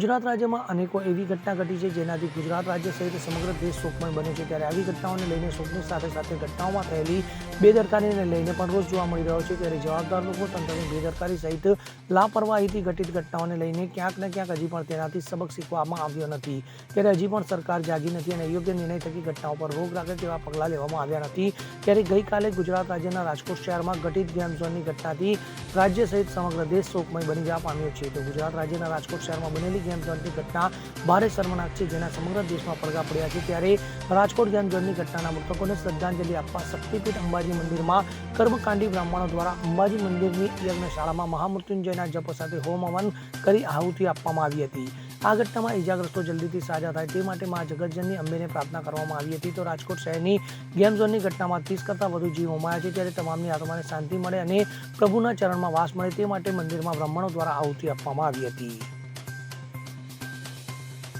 ગુજરાત રાજ્યમાં અનેકો એવી ઘટના ઘટી છે જેનાથી ગુજરાત રાજ્ય સહિત સમગ્ર દેશ શોકમય બન્યો છે. ત્યારે આવી ઘટનાઓને લઈને શોકની સાથે સાથે ઘટનાઓમાં થયેલી બેદરકારીને લઈને પણ રોજ જોવા મળી રહ્યો છે. ત્યારે જવાબદાર લોકો તંત્રની બેદરકારી સહિત લાપરવાહીથી ઘટિત ઘટનાઓને લઈને ક્યાંક ને ક્યાંક હજી પણ તેનાથી સબક શીખવામાં આવ્યો નથી. ત્યારે હજી પણ સરકાર જાગી નથી અને યોગ્ય નિર્ણય થકી ઘટનાઓ પર રોક રાખે તેવા પગલાં લેવામાં આવ્યા નથી. ત્યારે ગઈકાલે ગુજરાત રાજ્યના રાજકોટ શહેરમાં ઘટિત ગેમ ઘટનાથી રાજ્ય સહિત સમગ્ર દેશ શોકમય બની જવા પામ્યો છે. તો ગુજરાત રાજ્યના રાજકોટ શહેરમાં બનેલી ગેમ ઝોનની ઘટના ભારે શર્મનાક છે, જેના સમગ્ર દેશમાં પડઘા પડ્યા છે. ત્યારે રાજકોટ ગેમ ઝોનની ઘટનાના મૃતકોને શ્રદ્ધાંજલિ આપવા શક્તિપીઠ અંબાજી મંદિરમાં કર્મકાંડી બ્રાહ્મણો દ્વારા અંબાજી મંદિરની યજ્ઞશાળામાં મહામૃત્યુંજયના જપ સાથે હોમ હવન કરી આહુતિ આપવામાં આવી હતી. આ ઘટનામાં ઇજાગ્રસ્તો જલ્દીથી સાજા થાય તે માટે મા જગતજનની અંબેને પ્રાર્થના કરવામાં આવી હતી. તો રાજકોટ શહેરની ગેમ ઝોનની ઘટનામાં ત્રીસ કરતાં વધુ જીવ હોમાયા છે. ત્યારે તમામની આત્માને શાંતિ મળે અને પ્રભુના ચરણમાં વાસ મળે તે માટે મંદિરમાં બ્રાહ્મણો દ્વારા આહુતિ આપવામાં આવી હતી.